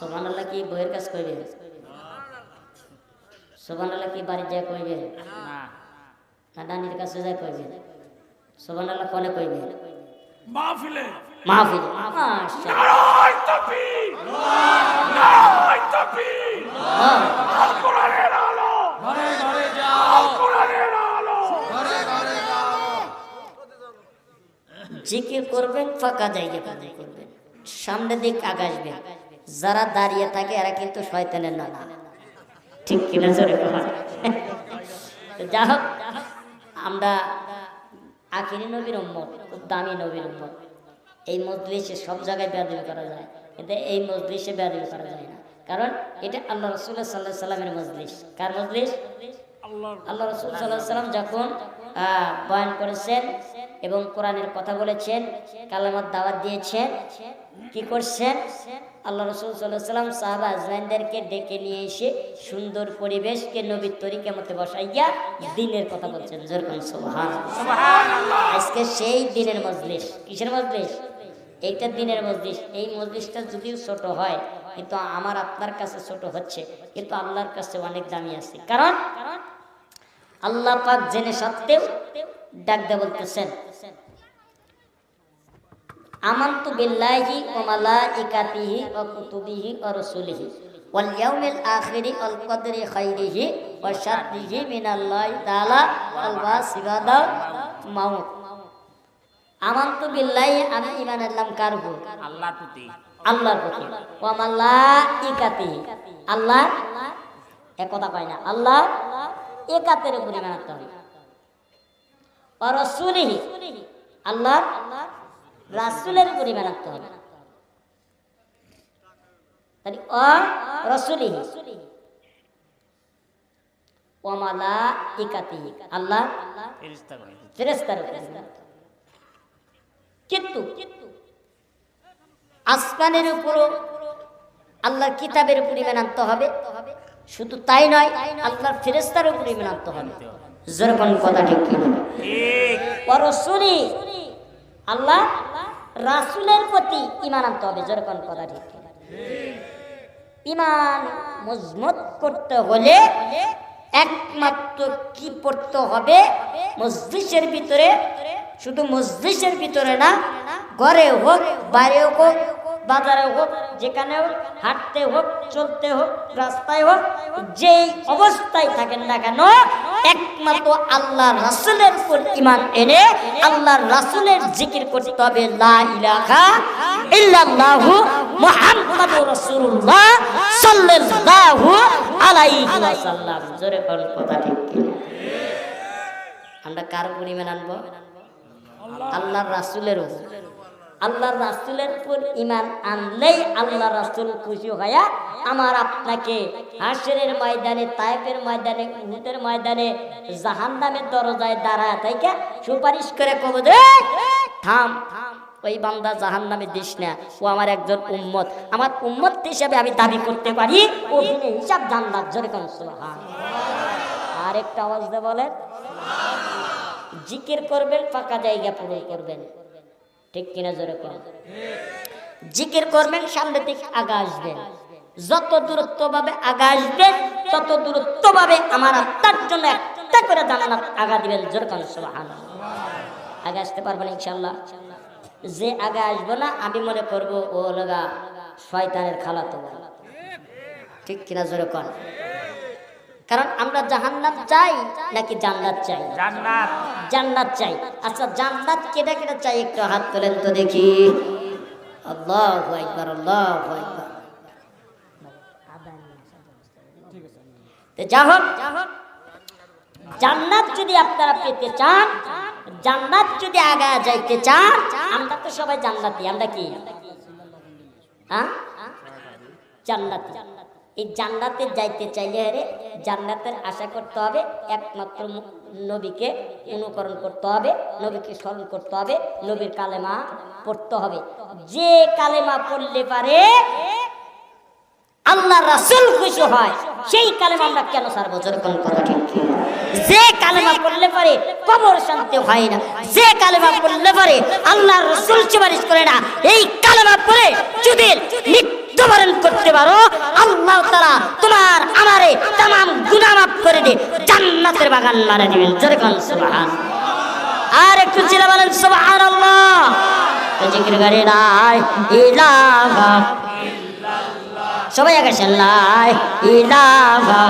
সোমান আল্লাহ কি বইয়ের কাজ করবে সোমান আল্লাহ কি বাড়ি যায় কইবে? না। ডানির কাছে যায় কইবে। সোমান আল্লাহ কনে কইবে? মাহফিলে। মাহফিল। জিকির করবেন ফাঁকা জায়গা করবেন। সামনে দিক আগাসবেন। যারা দাঁড়িয়ে থাকে, এরা কিন্তু শয়তানের না ঠিক কিনা জোরে যা হোক, আমরা আখিরি নবীর উম্মত, খুব দামি নবীর উম্মত। এই মজলিসে সব জায়গায় বেয়াদবি করা যায়, কিন্তু এই মজলিসে বেয়াদবি করা যায় না। কারণ এটা আল্লাহ রসুল্লাহ সাল্লাহ সাল্লামের মজলিস। কার মজলিস? আল্লাহ রসুল সাল্লাহ সাল্লাম যখন বয়ান করেছেন এবং কোরআনের কথা বলেছেন কালামার দাওয়াত দিয়েছেন কি করছেন? আল্লাহ রসুল সাল্লাম সাহাবা আজমাইনদেরকে ডেকে নিয়ে এসে সুন্দর পরিবেশকে নবীর তরিকা মতে বসাইয়া দিনের কথা বলছেন। যেরকম আজকে সেই দিনের মজলিস। কিসের মজলিস? এইটা দিনের মজলিস। এই মজলিসটা যদিও ছোট হয় কিন্তু আমার আপনার কাছে ছোট হচ্ছে কিন্তু আল্লাহর কাছে অনেক দামি আছে। কারণ আল্লাহ পাক জেনে সত্ত্বেও ডাক দিয়ে বলতেছেন আমান্তু বিল্লাহি ওয়া মালাইকাতিহি ওয়া কুতুবিহি ওয়া রাসূলিহি। ওয়াল ইয়াউমিল আখিরি ওয়াল কদরি খাইরিহি ওয়া শাররিহি মিনাল্লাহি তাআলা ওয়াল ওয়াসিবাদা মাউত। আমান্তু বিল্লাহি আমি ঈমান আনলাম কার উপর আল্লাহর প্রতি। আল্লাহর প্রতি। ওয়া মালাইকাতিহি। আল্লাহ এক কথা কয় না আল্লাহ একাতের উপর ঈমান আনতে হবে। ওয়া রাসূলিহি। আল্লাহ রাসূলের উপর ঈমান হবে। তাহলে অ আল্লাহ। কিন্তু আসমানের উপরও আল্লাহর কিতাবের উপর হবে। শুধু তাই নয় আল্লাহর ফেরেস্তার উপর আনতে হবে। যেরকম কথা ঠিক কি আল্লাহ রাসুলের প্রতি ইমান আনতে হবে যেরকম কথা ঠিক ইমান মজমত করতে হলে একমাত্র কি পড়তে হবে? মসজিদের ভিতরে, শুধু মসজিদের ভিতরে না, ঘরে হোক, বাইরে হোক বাজারে হোক, যেখানে হোক, হাঁটতে হোক, চলতে হোক, রাস্তায় হোক, যেই অবস্থায় থাকেন না কেন, একমাত্র আল্লাহ রাসুলের উপর ইমান এনে আল্লাহ রাসুলের জিকির করতে হবে, লা ইলাহা আমরা কার উপর ইমান আনব উপর। আল্লাহর রাসুলের উপর ইমান আনলেই আল্লাহ রাসুল খুশি হয়া আমার আপনাকে হাসরের ময়দানে তাইপের ময়দানে, উহুদের ময়দানে, জাহান্নামের দরজায় দাঁড়ায় তাইকে সুপারিশ করে কব দে। থাম, ওই বান্দা জাহান নামে দিস না। ও আমার একজন উম্মত। আমার উম্মত হিসাবে আমি দাবি করতে পারি ও দিনে হিসাব জান্নাত জোরে কোন সুবহান আর একটা আওয়াজ দিয়ে বলেন। জিকির করবেন, ফাঁকা জায়গা পূরণ করবেন। ঠিক কিনা জোরে কর জিকির করবেন, সামনে দিকে আগা আসবেন যত দূরত্ব ভাবে আগা আসবেন তত দূরত্ব ভাবে আমার আত্মার জন্য একটা করে জান্নাত আগা দিবেন। জোরে কোন আগে আসতে পারবেন ইনশাল্লাহ যে আগে আসব না, আমি মনে করব, ও লগা, শয়তানের খালাতো। ঠিক কিনা জোরে কর কারণ আমরা জাহান্নাত চাই নাকি জান্নাত চাই? জান্নাত। জান্নাত চাই। আচ্ছা জান্নাত কেটে কেটে চাই একটু হাত তোলেন তো দেখি। আল্লাহ একবার আল্লাহ একবার যা হোক জান্নাত যদি আপনারা পেতে চান জান্নাত যদি আগা যাইতে চান আমরা তো সবাই জান্নাতি আমরা কি? হ্যাঁ? জান্নাতি। এই জান্নাতে যাইতে চাইলে রে জান্নাতের আশা করতে হবে, একমাত্র নবীকে অনুকরণ করতে হবে, নবীকে স্মরণ করতে হবে, নবীর কালেমা পড়তে হবে যে কালেমা পড়লে পারে আল্লাহ রাসূল খুশি হয়, সেই কালেমা আমরা কেন সারবো যেরকম কথা? যে কালেমা পড়লে পারে কবর শান্তি হয় না, যে কালেমা পড়লে পারে আল্লাহ রসুল সুপারিশ করে না, এই কালেমা পড়ে যদি মৃত্যুবরণ করতে পারো, আল্লাহ তারা তোমার আমারে তাম গুনাহ মাফ করে দিয়ে জান্নাতের বাগান মারা দিবেন। জোরে কোন সুবহান। আর একটু চিলা বলেন, সুবহানাল্লাহ। তো জিকির করে নাই, ইলাহা সবাই আকাশেন লাই ইলাহা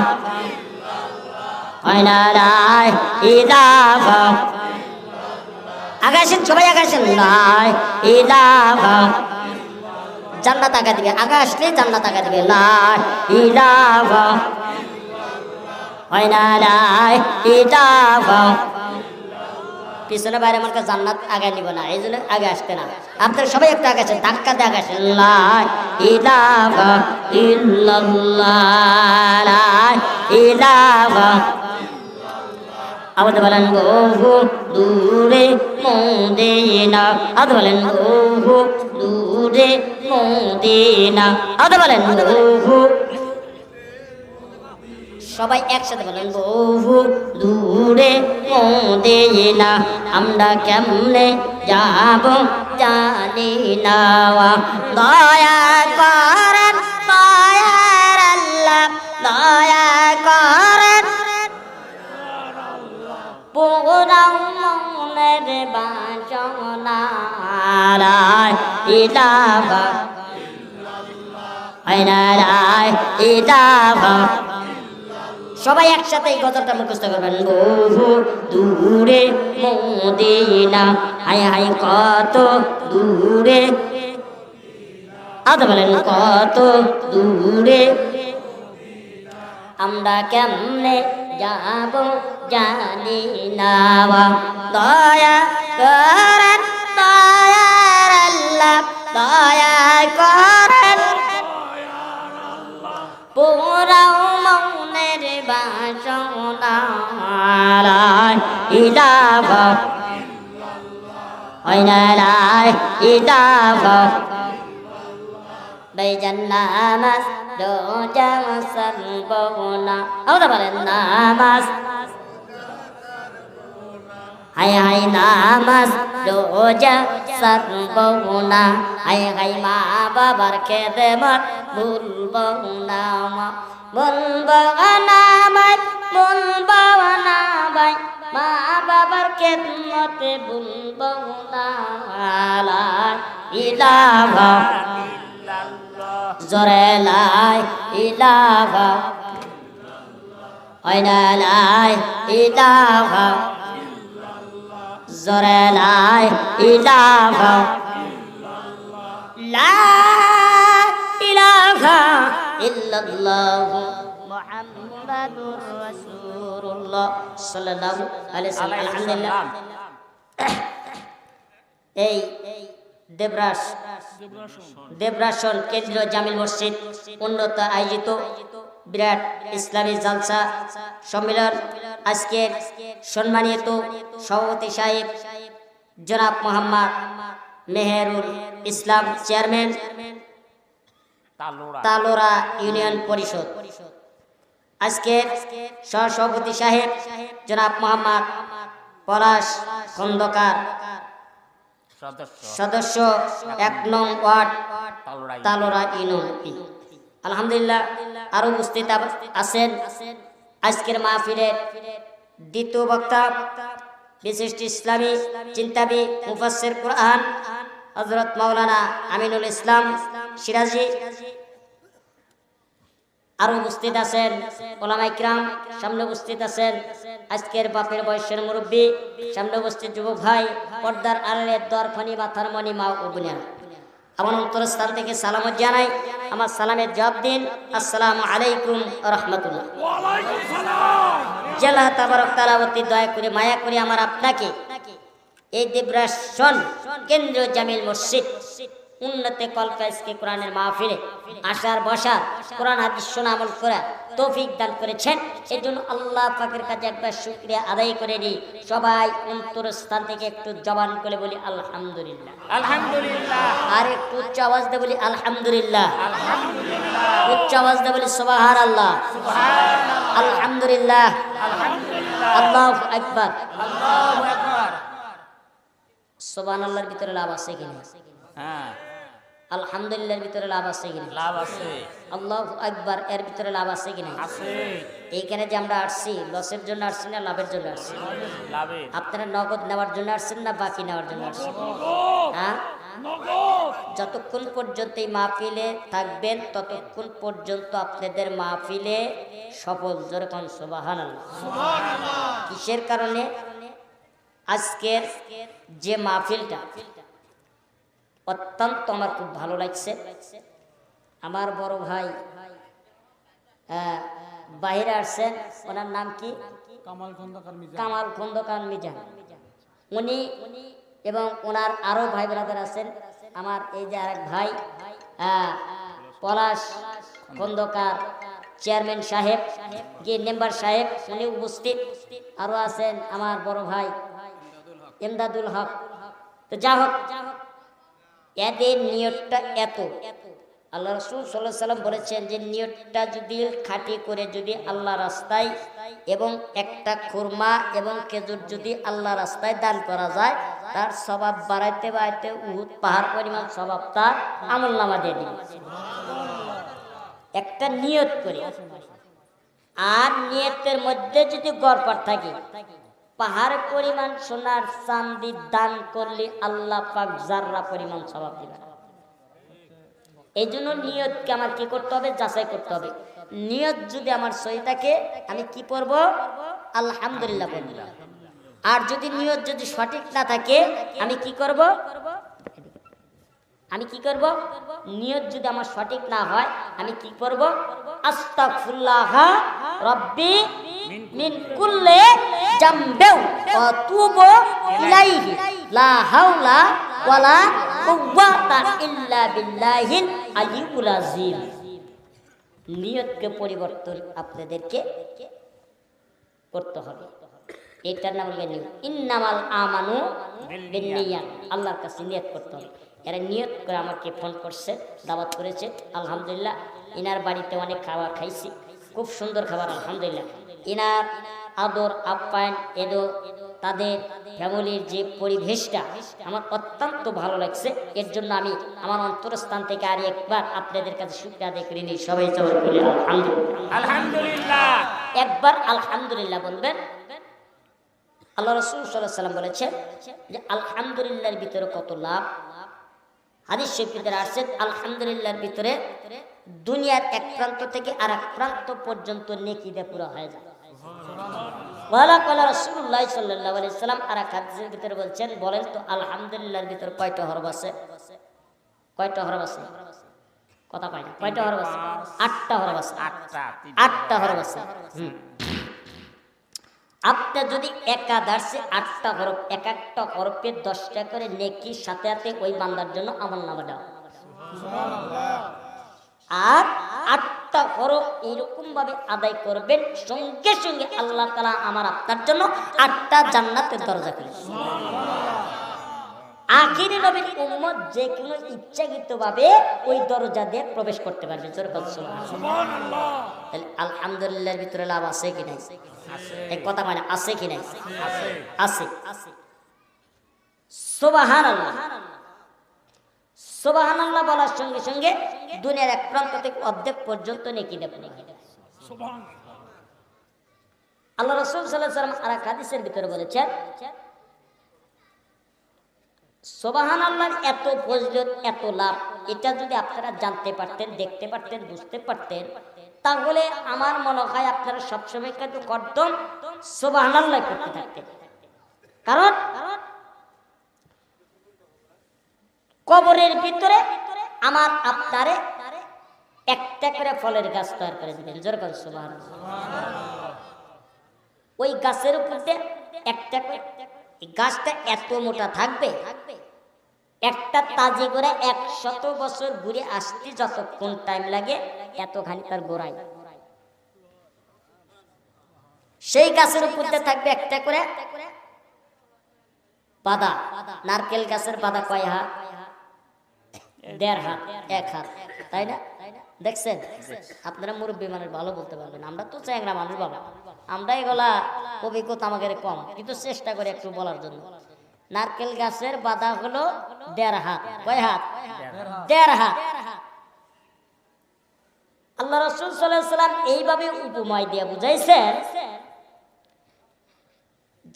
হয় না লাই ইলাহা আকাশের সবাই আকাশেন লাই ইলাহা জান্নাত আগা দিবে আগা আসলে জান্নাত আগা দিবে। লাই ইলাহা হয় না লাই ইলাহা। পিছনে বাইরে কাছে জান্নাত আগে নিব না, এই জন্য আগে আসতে না। আপনারা সবাই একটু আগে আসেন, ধাক্কা দিয়ে আগে আসেন। ইলাহা ইল্লাল্লাহ ইলাহা আমাদের বলেন বহু দূরে মদিনা। আমাদের বলেন বহু দূরে মদিনা। আমাদের বলেন বহু সবাই একসাথে বলেন বহু দূরে মদিনা। আমরা কেমনে যাব জানি না। দয়া করেন সবাই একসাথে এই মুখস্থ করবেন। বহু দূরে মদিনা হাই হাই কত দূরে। আদ বলেন, কত দূরে। আমরা কেমনে যাব, জানি না দয়া করেন দয়ার আল্লাহ দয়া করেন। পুরাও মনের বাসনা ইলাহা হয় না রোজা সর্বনা আমরা বলেন, নামাজ। হায় হায়, নামাজ রোজা সর্বনা হায় হায় মা বাবার খেদমত ভুলব না বলব না ভাই বলব না ভাই মা বাবার খেদমতে ভুলব না ইলাহা। জরে লাই ইলাহা হয় না লাই, ইলাহা। জরে লাই ইলাহা। লা ইলাহা ইল্লাল্লাহ মুহাম্মাদুর রাসূলুল্লাহ এই দেবরাস। দেবরাসন কেন্দ্রীয় জামিল মসজিদ উন্নত আয়োজিত বিরাট ইসলামী জালসা সম্মেলন। আজকের সম্মানিত সভাপতি সাহেব জনাব মোহাম্মদ মেহেরুল ইসলাম চেয়ারম্যান তালোরা ইউনিয়ন পরিষদ। আজকের সহসভাপতি সাহেব জনাব মোহাম্মদ পলাশ খন্দকার। সদস্য। এক নং ওয়ার্ড, তালোরা আলহামদুলিল্লাহ, আরও উপস্থিত আছেন আজকের মাহফিলের দ্বিতীয় বক্তা, বিশিষ্ট ইসলামী চিন্তাবি, মুফাসসির কোরআন, হযরত মাওলানা আমিনুল ইসলাম সিরাজি। আরও উপস্থিত আছেন ওলামা ইকরাম সামনে উপস্থিত আছেন আজকের বাপের বয়সের মুরব্বী সামনে উপস্থিত যুবক ভাই পর্দার আড়ালের দর ফনি মাথার মনি মা ও বোনেরা। আমার অন্তরস্থান থেকে সালামত জানাই আমার সালামের জবাব দিন। আসসালামু আলাইকুম রহমতুল্লাহ। জেলা তাবারক তালাবতী দয়া করে মায়া করে আমার আপনাকে এই দেবরাসন কেন্দ্র জামিল মসজিদ উন্নতে কলকাইসকে কোরআনের মাহফিলে। আসার বসার কোরআন হাদিস শোনা আমল করা তৌফিক দান করেছেন। এই জন্য আল্লাহ পাকের কাছে একবার শুক্রিয়া আদায় করে নিই। সবাই অন্তরস্থান থেকে একটু জবান করে বলি আলহামদুলিল্লাহ। আলহামদুলিল্লাহ। আর একটু উচ্চ আওয়াজ দিয়ে বলি আলহামদুলিল্লাহ। উচ্চ আওয়াজ দিয়ে বলি সুবাহার আল্লাহ আলহামদুলিল্লাহ। আল্লাহ আকবার। আল্লাহু আকবার। সোবান আল্লাহর ভিতরে লাভ আছে কিনা? হ্যাঁ। আলহামদুলিল্লাহর ভিতরে লাভ আছে কিনা? লাভ আছে। আল্লাহ একবার এর ভিতরে লাভ আছে কিনা? আছে। এইখানে যে আমরা আসছি লসের জন্য আসছি না লাভের জন্য আসছি? আপনারা নগদ নেওয়ার জন্য আসছেন না বাকি নেওয়ার জন্য আসছেন? হ্যাঁ? নগদ! যতক্ষণ পর্যন্ত এই মাহফিলে থাকবেন ততক্ষণ পর্যন্ত আপনাদের মাহফিলে সফল। যেরকম সুবাহান কিসের কারণে? আজকের যে মাহফিলটা অত্যন্ত আমার খুব ভালো লাগছে। আমার বড় ভাই বাইরে আসছেন ওনার নাম কি? কামাল খন্দকার মিজান। কামাল খন্দকার মিজান। উনি এবং ওনার আরও ভাই ব্রাদার আছেন। আমার এই যে আরেক ভাই পলাশ খন্দকার চেয়ারম্যান সাহেব যে মেম্বার সাহেব উনি উপস্থিত। আরও আছেন আমার বড় ভাই এমদাদুল হক। তো যা হোক এদের নিয়তটা এত। আল্লাহ রসুল সাল্লাহ সাল্লাম বলেছেন যে নিয়তটা যদি খাঁটি করে যদি আল্লাহ রাস্তায় এবং একটা খুরমা এবং খেজুর যদি আল্লাহ রাস্তায় দান করা যায়, তার স্বভাব বাড়াইতে বাড়াইতে উহুদ পাহাড় পরিমাণ স্বভাব তার আমল নামা দিয়ে একটা নিয়ত করে। আর নিয়তের মধ্যে যদি গড়পড় থাকে পাহাড় পরিমাণ সোনার চান্দি দান করলে আল্লাহ পাক জাররা পরিমাণ স্বভাব দিবে এই জন্য নিয়তকে আমার কি করতে হবে? যাচাই করতে হবে। নিয়ত যদি আমার সহি থাকে, আমি কি করব আলহামদুলিল্লাহ বলব আর যদি নিয়ত যদি সঠিক না থাকে, আমি কি করব? আমি কি করব? নিয়ত যদি আমার সঠিক না হয়, আমি কি করব? আস্তাগফিরুল্লাহ রব্বি মিন কুল্লি জামবিউ ওয়া তুবু ইলাইহি। লা হাওলা ওয়ালা কুওয়াতা ইল্লা বিল্লাহিল আলিয়্যুল আযীম। নিয়তকে পরিবর্তন আপনাদেরকে করতে হবে। এটার নাম হলো নিয়ত। ইন্নামাল আমানু বিন্নিয়াত। আল্লাহর কাছে নিয়ত করতে হবে। এরা নিয়ত করে আমাকে ফোন করছে, দাওয়াত করেছে। আলহামদুলিল্লাহ, ইনার বাড়িতে অনেক খাবার খাইছি। খুব সুন্দর খাবার, আলহামদুলিল্লাহ। ইনার আদর আপ্যায়ন এদো তাদের ফ্যামিলির যে পরিবেশটা আমার অত্যন্ত ভালো লাগছে। এর জন্য আমি আমার অন্তরস্থান থেকে আর একবার আপনাদের কাছে শুক্রিয়া আদায় করে নিই সবাই আলহামদুলিল্লাহ। একবার আলহামদুলিল্লাহ বলবেন। আল্লাহ রসুল সাল্লাহ সাল্লাম বলেছেন যে আলহামদুলিল্লাহর ভিতরে কত লাভ? হাদিস শরীফের আসছে আলহামদুলিল্লাহর ভিতরে দুনিয়ার এক প্রান্ত থেকে আর এক প্রান্ত পর্যন্ত নেকি পুরো হয়ে যায়। ওয়ালা কলা রসুল্লাহ সাল্লাহ আলি সাল্লাম আর এক হাদিসের ভিতরে বলছেন বলেন তো আলহামদুলিল্লাহর ভিতরে কয়টা হরব আছে? কয়টা হরব আছে? কথা পাই না কয়টা হরব আছে? আটটা হরব আছে। আটটা আছে। আপনি যদি একাদার্সে আটটা হরফ এক একটা হরফে দশটা করে নেকির সাথে সাথে ওই বান্দার জন্য আমল নামা দেওয়া আর আটটা হরফ এরকম ভাবে আদায় করবেন সঙ্গে সঙ্গে আল্লাহ তালা আমার আপনার জন্য আটটা জান্নাতের দরজা খুলে। আখিরি নবীর উম্মত যে কোনো ইচ্ছাকৃত ভাবে ওই দরজা দিয়ে প্রবেশ করতে পারবে। জোরে তাহলে আলহামদুলিল্লাহর ভিতরে লাভ আছে কি নাই? এই কথা মানে আছে কি নাই? আছে। আছে। সোবাহান আল্লাহ সোবাহান আল্লাহ বলার সঙ্গে সঙ্গে দুনিয়ার এক প্রান্ত থেকে অর্ধেক পর্যন্ত নেকি দেব সুবহানাল্লাহ আল্লাহ রসুল সাল্লাহ সাল্লাম আর এক হাদিসের ভিতরে বলেছেন সোবাহান আল্লাহর এত ফজলত, এত লাভ, এটা যদি আপনারা জানতে পারতেন, দেখতে পারতেন, বুঝতে পারতেন, তাহলে আমার মনে হয় আপনারা সবসময় কিন্তু কর্দম সোবাহান আল্লাহ করতে থাকতেন। কারণ কবরের ভিতরে আমার আপনারে একটা করে ফলের গাছ তৈরি করে দিবেন। যেরকম সোবাহান ওই গাছের উপর একটা করে গাছটা এত মোটা থাকবে, একটা তাজি করে একশত বছর ঘুরে আসতে যতক্ষণ টাইম লাগে, এতখানি তার গোড়ায়। সেই গাছের উপর থাকবে একটা করে বাদা, নারকেল গাছের বাদা কয় হাত? দেড় হাত, এক হাত, তাই না? দেখছেন? আপনারা মুরব্বী মানুষ ভালো বলতে পারবেন। আমরা তো চ্যাংরা মানুষ বাবা। আমরা এগুলা অভিজ্ঞতা আমাদের কম। কিন্তু চেষ্টা করি একটু বলার জন্য। নারকেল গাছের বাধা হলো দেড় হাত। কয় হাত? দেড় হাত। আল্লাহ রসুল সাল্লাম এইভাবে উপময় দিয়ে বুঝাইছেন,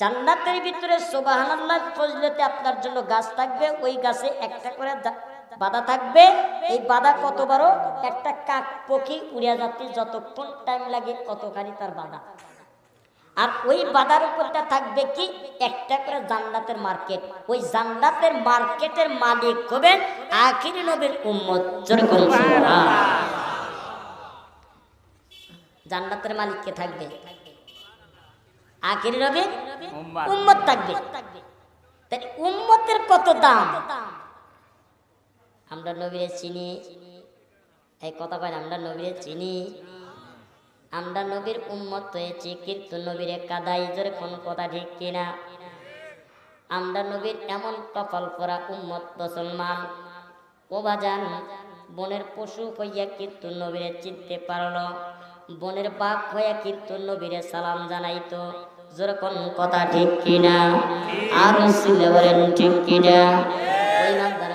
জান্নাতের ভিতরে সুবহানাল্লাহ ফজলতে আপনার জন্য গাছ থাকবে। ওই গাছে একটা করে বাধা থাকবে। এই বাধা কত বড় একটা কাক পক্ষী উড়িয়া যাতে যতক্ষণ টাইম লাগে ততখানি তার বাধা। আর ওই বাধার উপরটা থাকবে কি? একটা করে জান্নাতের মার্কেট। ওই জান্নাতের মার্কেটের মালিক হবেন আখির নবীর উম্মত। জান্নাতের মালিক কে থাকবে? আখির নবীর। উম্মত। থাকবে। তাই উম্মতের কত দাম? আমরা নবীরে চিনি। এই কথা কয় আমরা নবীরে চিনি। আমরা নবীর উম্মত হয়েছি, কিন্তু নবীরে কাদাই জোরে কোন কথা ঠিক কিনা? আমরা নবীর এমন কপাল করা উম্মত মুসলমান। ও বাজান, বনের পশু হইয়া কিন্তু নবীরে চিনতে পারল। বনের বাঘ হইয়া কিন্তু নবীরে সালাম জানাইতো। যেরকম কথা ঠিক কিনা? আর বলেন ঠিক কিনা?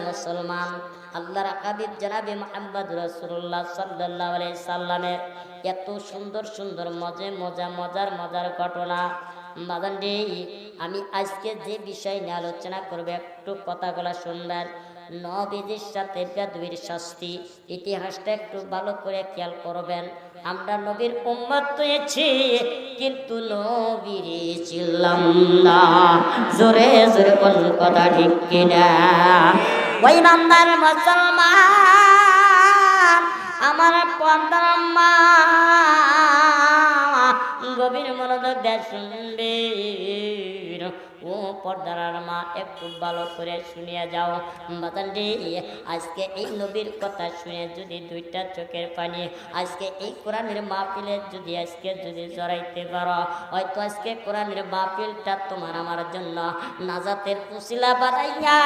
মুসলমান। আল্লাহর হাবিব জনাবে মোহাম্মদ রাসূলুল্লাহ সাল্লাল্লাহু আলাইহি সাল্লামের এত সুন্দর সুন্দর মজে মজা মজার মজার ঘটনা। বাদান রে, আমি আজকে যে বিষয় নিয়ে আলোচনা করব, একটু কথাগুলো শুনবেন। নবীদের সাথে বেদবীর শাস্তি, ইতিহাসটা একটু ভালো করে খেয়াল করবেন। আমরা নবীর উম্মত হয়েছি কিন্তু নবীর ছিলাম না। জোরে জোরে কোন কথা ঠিক কিনা? ওই নান্দার মুসলমান আমার পন্দার মা গভীর মনোযোগ দেয় শুনবে। পর্দার মা, একটু ভালো করে শুনিয়া যাও। বাতানটি আজকে এই নবীর কথা শুনে যদি দুইটা চোখের পানি, আজকে এই কোরআনের মাহফিলে যদি আজকে যদি জড়াইতে পারো, হয়তো আজকে কোরআনের মাহফিলটা তোমার আমার জন্য নাজাতের উসিলা বানাইয়া,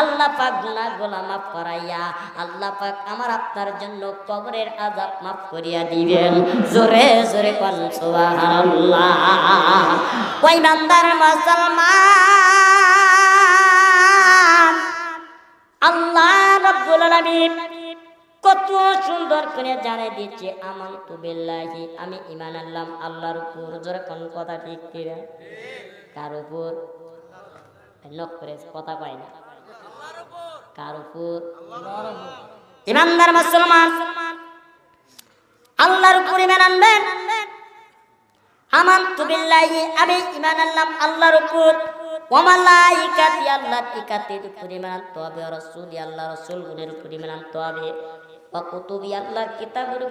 আল্লাহ পাক গুনাহ গোলা মাফ করাইয়া, আল্লাহ পাক আমার আপনার জন্য কবরের আজাব মাফ করিয়া দিবেন। জোরে জোরে কোন, সুবহানাল্লাহ। ওই নান্দার মুসলমান আল্লাহ রাব্বুল আলামিন কত সুন্দর করে জানাই দিচ্ছে আমান তু বিল্লাহি আমি ইমান আনলাম আল্লাহর উপর। জোরে কোন কথা ঠিক কিরা কার উপর? নক করে কথা পায় না। কার উপর? ইমানদার মুসলমান, আল্লাহর উপর ইমান আনবেন? আমানতু বিল্লাহি আমি ইমান আনলাম আল্লাহর উপর। ওয়া মালাইকাতি, আল্লাহর ইকাতির উপর ইমান আনতে হবে, ওয়া রাসূলি আল্লাহ রাসূলগুলোর উপর ইমান আনতে হবে। ওয়া কুতুবি, আল্লাহর কিতাবের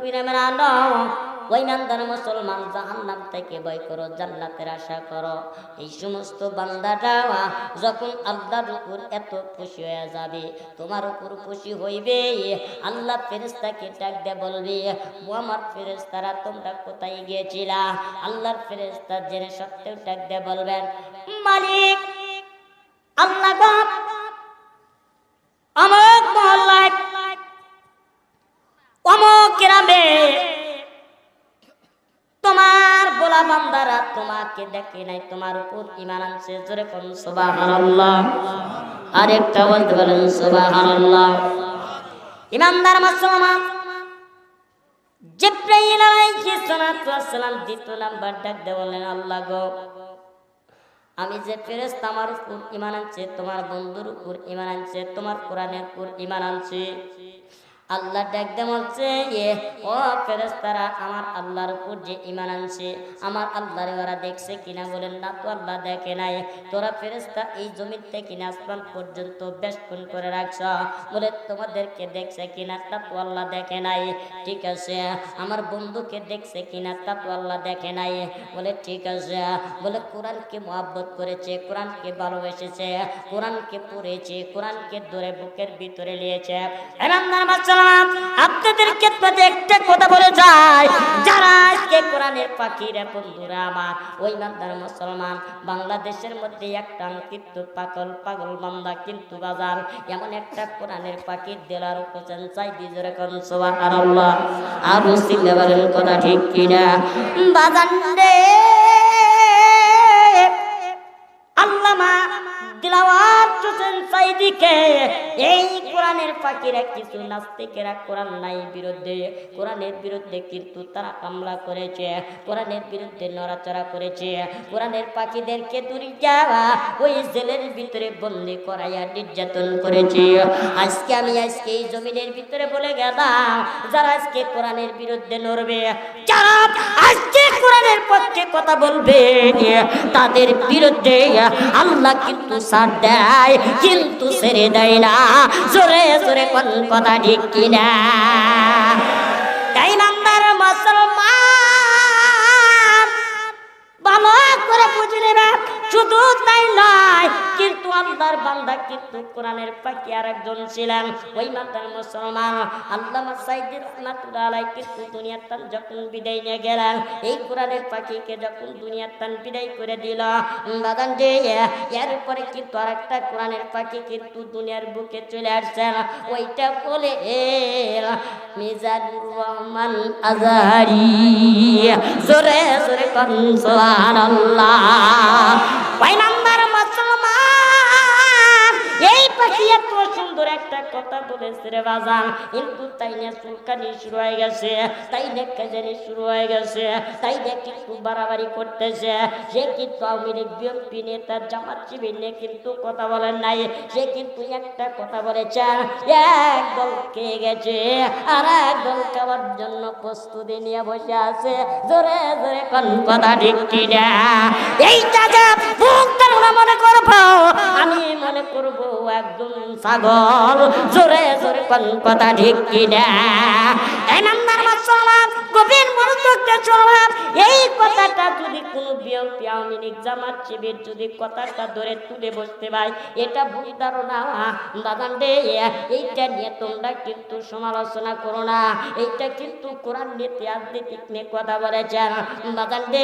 মুসলমান জাহান্নাম থেকে ভয় করো, জান্নাতের আশা করো। এই সমস্ত বান্দাটা যখন আল্লাহর উপর এত খুশি হয়ে যাবে, তোমার উপর খুশি হইবে। আল্লাহ ফেরেস্তাকে ডাক দিয়ে বলবে, ও আমার ফেরেস্তারা তোমরা কোথায় গিয়েছিলা? আল্লাহর ফেরেস্তা জেনে সত্ত্বেও ডাক বলবেন মালিক আল্লাহ গো, মহল্লায় অমুক গ্রামে তোমার বোলা বান্দারা তোমাকে দেখে নাই তোমার উপর ইমান আনছে জোরে কোন সুবহানাল্লাহ। আরেকটা বলতে বলেন সুবহানাল্লাহ। ইমানদার মুসলমান জিব্রাইল আলাইহিস সালাম দ্বিতীয় নাম্বার ডাক দিয়ে আল্লাহ গো আমি যে ফেরেস্ত আমার উপর ইমান আনছে, তোমার বন্ধুর উপর ইমান আনছে, তোমার কোরআনের উপর ইমান আনছে। আল্লাহ ডাক দে বলছে, এ, ও ফেরেস্তারা আমার আল্লাহর উপর যে ইমান আনছে, আমার আল্লাহরে ওরা দেখছে কিনা বলেন না তো আল্লাহ দেখে নাই। তোরা ফেরেস্তা এই জমির থেকে আসমান পর্যন্ত বেষ্টন করে রাখছ। বলে, তোমাদেরকে দেখছে কিনা তা তো আল্লাহ দেখে নাই। ঠিক আছে, আমার বন্ধুকে দেখছে কিনা তা তো আল্লাহ দেখে নাই। বলে, ঠিক আছে। বলে, কোরআনকে মহাব্বত করেছে, কোরআনকে ভালোবেসেছে, কোরআনকে পড়েছে, কোরআনকে ধরে বুকের ভিতরে নিয়েছে। বাচ্চারা আপনাদের ক্ষেত্রে একটা কথা বলে যায়। যারা আজকে কোরআনের পাখিরা, বন্ধুরা আমার, ওই মান্দার মুসলমান, বাংলাদেশের মধ্যে একটা কিন্তু পাগল পাগল বান্দা কিন্তু বাজার। এমন একটা কোরআনের পাখির দেলার উপচান চাই দিজরে কোন, সুবহানাল্লাহ। আর মুসলিম বলেন কথা ঠিক কিনা? বাজান রে। এই কোরআনের পাখিরা কিছু নাস্তিকেরা কোরআন নাই বিরুদ্ধে, কোরআনের বিরুদ্ধে কিন্তু তারা হামলা করেছে, কোরআনের বিরুদ্ধে নড়াচড়া করেছে। কোরআনের পাখিদেরকে দূরে যাওয়া ওই জেলের ভিতরে বন্দি করাইয়া নির্যাতন করেছে। আজকে আমি আজকে এই জমিনের ভিতরে বলে গেলাম, যারা আজকে কোরআনের বিরুদ্ধে লড়বে যারা আজকে কোরআনের পক্ষে কথা বলবে, তাদের বিরুদ্ধে আল্লাহ কিন্তু সাথ দেয়। কিন্তু ছেড়ে দেয় না। জোরে জোরে কোন কথা ঠিক কিনা তাই নাম্বার মুসলমান ভালো করে বুঝলে শুধু তাই নয়, কিন্তু আল্লাহর বান্দা কিন্তু কোরআনের পাখি আর একজন ছিলেন। ওই মাতার মুসলমান আল্লামা সাইদি রহমাতুল্লাহ আলাই কিন্তু দুনিয়ার তান যখন বিদায় নিয়ে গেলেন, এই কোরআনের পাখিকে যখন দুনিয়ার তান বিদায় করে দিল বাদান যে, এর উপরে কিন্তু আর একটা কোরআনের পাখি কিন্তু দুনিয়ার বুকে চলে আসছেন ওইটা বলে, মিজানুর রহমান আজারি, জোরে জোরে করুন সুবহানাল্লাহ। ভাই পাখি এত সুন্দর একটা কথা বলেছে রে বাজান। কিন্তু তাই না চুলকানি শুরু হয়ে গেছে, তাই না কাজানি শুরু হয়ে গেছে, তাই না কিন্তু বাড়াবাড়ি করতেছে। সে কিন্তু আওয়ামী লীগ বিএনপি নেতা জামাত শিবির কিন্তু কথা বলেন নাই। সে কিন্তু একটা কথা বলেছে, এক দল খেয়ে গেছে আর এক দল খাওয়ার জন্য প্রস্তুতি নিয়ে বসে আছে। জোরে জোরে কোন কথা ঠিক কিনা? এইটা যে বুক মনে করব, আমি মনে করব একদম জোরে জোরে ঠিক কিনা? এই কথাটা যদি যদি কথাটা ধরে তুলে বসতে পাই এটা ভুল ধারণা। দাদান দে এইটা নিয়ে তোমরা কিন্তু সমালোচনা করো না। এইটা কিন্তু কোরআন নীতি আধ্যাত্মিক নিয়ে কথা বলেছেন দাদান দে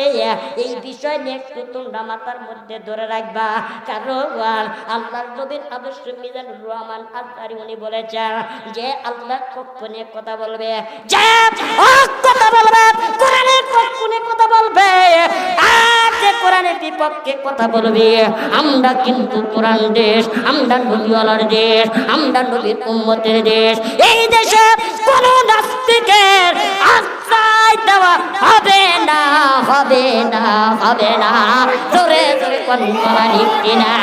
এই বিষয় নিয়ে একটু তোমরা মাথার মধ্যে ধরে রাখবা। কারণ আল্লাহর নবীর আদর্শ রহমান উনি বলেছেন যে আল্লাহ পক্ষ নিয়ে কথা বলবে। যে কথা বলবে, কোরআনের পক্ষ নিয়ে কথা বলবে, আর যে কোরআনের বিপক্ষে কথা বলবে, আমরা কিন্তু কোরআন দেশ, আমরা নবীওয়ালার দেশ, আমরা নবীর উম্মতের দেশ, এই দেশে কোন নাস্তিকের আশ্রয় দেওয়া হবে না হবে না হবে না। জোরে জোরে কথা ঠিক কিনা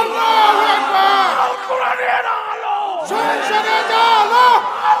আল্লাহু আকবার আল কোরআনের আলো সংসদে জানো আল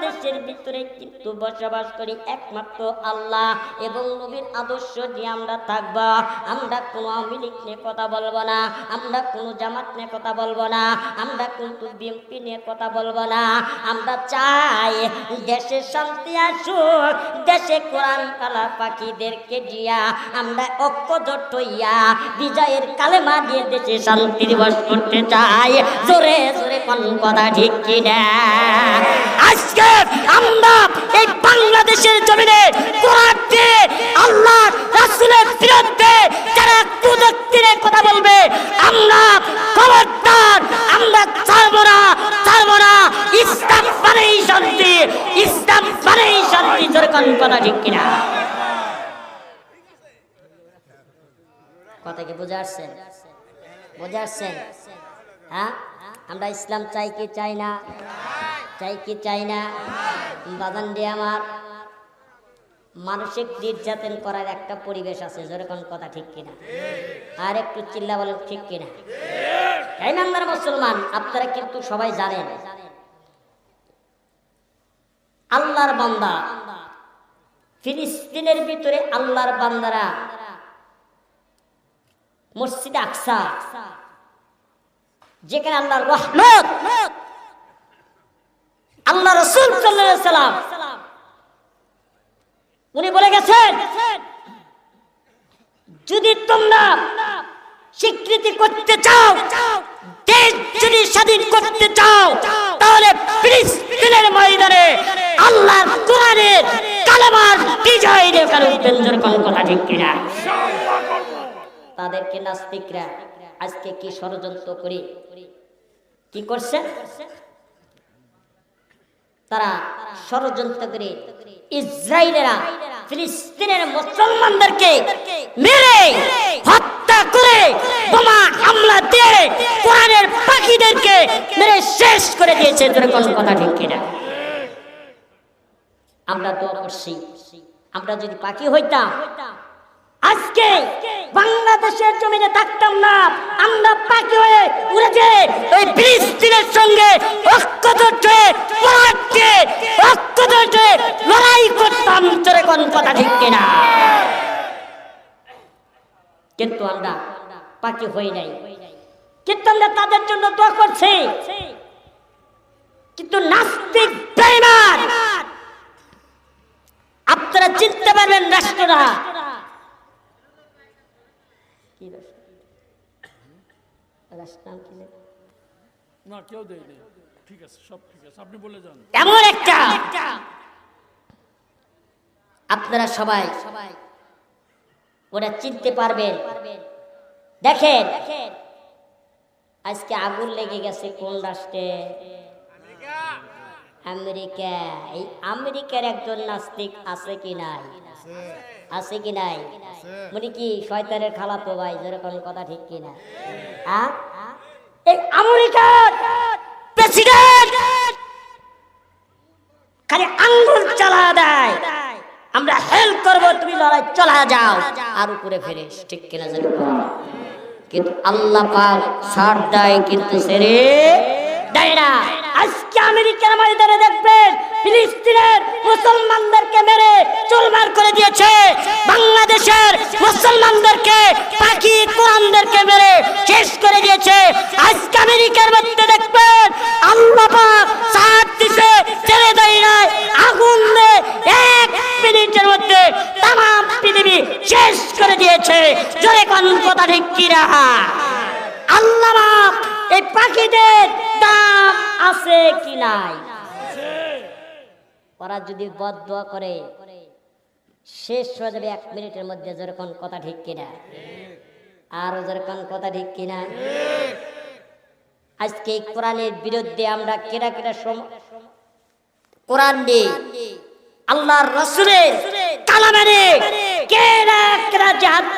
বাংলাদেশের ভিতরে কিন্তু বসবাস করি একমাত্র আল্লাহ এবং নবীর আদর্শ নিয়ে আমরা থাকব, আমরা কোনো আওয়ামী নিয়ে কথা বলব না, আমরা কোনো জামাত নিয়ে কথা বলব না, আমরা কিন্তু বিএনপি নিয়ে কথা বলব না। আমরা চাই দেশে শান্তি আসুক, দেশে কোরআন কালা পাখিদেরকে দিয়া আমরা ঐক্যজোট হইয়া বিজয়ের কালেমা দিয়ে দেশে শান্তি দিবস করতে চাই। জোরে জোরে কোন কথা ঠিক কিনা? আজকে আমরা এই বাংলাদেশের জমিনে কোরআন দিয়ে আল্লাহ রাসূলের বিরুদ্ধে যারা কুদক্তির কথা বলবে, আমরা খবরদার, আমরা ছাড়বো না ছাড়বো না ইসলাম মানেই শান্তি, ইসলাম মানেই শান্তি জোরে কোন কথা ঠিক কিনা? কথা কি বুঝে আসছেন? বুঝে আসছেন? হ্যাঁ? আমরা ইসলাম চাই কি চাই না? চাই কি চাই না? বাগান দিয়ে আমার। মানসিক নির্যাতন করার একটা পরিবেশ আছে যেরকম কথা ঠিক কিনা? আর একটু চিল্লা বলেন ঠিক কিনা? তাই না মুসলমান, আপনারা কিন্তু সবাই জানেন। আল্লাহর বান্দা, ফিলিস্তিনের ভিতরে আল্লাহর বান্দারা মসজিদ আকসা যেখানে আল্লাহর রহমত, আল্লাহ রসুল সাল্লাম, উনি বলে গেছেন, যদি তোমরা স্বীকৃতি করতে চাও, দেশ যদি স্বাধীন করতে চাও, তাহলে ফিলিস্তিনের ময়দানে আল্লাহর কোরআনের কালেমার বিজয় রেখার উত্তেঞ্জর কোন কথা ঠিক কিনা? তাদেরকে নাস্তিকরা আজকে কি ষড়যন্ত্র করে? কি করছে? তারা ষড়যন্ত্র করে ইসরায়েলেরা, ফিলিস্তিনের মুসলমানদেরকে মেরে, হত্যা করে বোমা হামলা দিয়ে কোরআনের পাখিদেরকে মেরে শেষ করে দিয়েছে। তোর কোন কথা ঠিক কিনা? আমরা দোয়া করছি। আমরা যদি পাখি হইতাম আজকে বাংলাদেশের জমিনে থাকতাম না, আমরা পাখি হয়ে উড়ে যে ওই ফিলিস্তিনের সঙ্গে ঐক্যবদ্ধ হয়ে পড়াচ্ছে ঐক্যবদ্ধ হয়ে লড়াই করতাম তোরে কোন কথা ঠিক কিনা? কিন্তু আমরা পাখি হই নাই। কিন্তু আমরা তাদের জন্য দোয়া করছি। কিন্তু নাস্তিক আপনারা চিনতে পারবেন রাষ্ট্ররা কি রাষ্ট্র? রাষ্ট্র নাম কি না কেউ দেয়নি ঠিক আছে সব ঠিক আছে। আপনি বলে যান। এমন একটা! আপনারা সবাই সবাই ওরা চিনতে পারবেন দেখেন আজকে আগুন লেগে গেছে কোন রাষ্ট্রে? আমেরিকা। এই আমেরিকার একজন নাস্তিক আছে কি নাই? আছে কি নাই? মানে কি শয়তানের খালাতো ভাই? যেরকম কথা ঠিক কি না হ্যাঁ? এই আমেরিকার প্রেসিডেন্ট খালি আঙ্গুল চালা দেয়। আমরা হেল্প করব, তুমি লড়াই চলা যাও। আর উপরে ঠিক কিনা জানি কিন্তু আল্লাহ পাক দেয়, কিন্তু সেরে দেয় না। আজকে আমেরিকার ময়দানে দেখবেন ফিলিস্তিনের মুসলমানদেরকে মেরে করে দিয়েছে। বাংলাদেশের মুসলমানদেরকে কোরআনদেরকে মেরে শেষ করে দিয়েছে। আজকে আমেরিকার মধ্যে দেখবেন, আল্লাহ পাক ছাড় দিছে ছেড়ে দেয় নাই। আগুন এক মিনিটের মধ্যে তাম পৃথিবী শেষ করে দিয়েছে। জোরে কোন কথা ঠিক আল্লাহ পাক এই পাখিদের দাম আছে কি নাই? ওরা যদি বদ করে, শেষ হয়ে যাবে এক মিনিটের মধ্যে। যেরকম কথা ঠিক কিনা? আর যেরকম কথা ঠিক কিনা? আজকে এই কোরআনের বিরুদ্ধে আমরা কেরা কেরা কোরআন নিয়ে আল্লাহর রসুলের কালামানে কেরা কেরা জাহাদ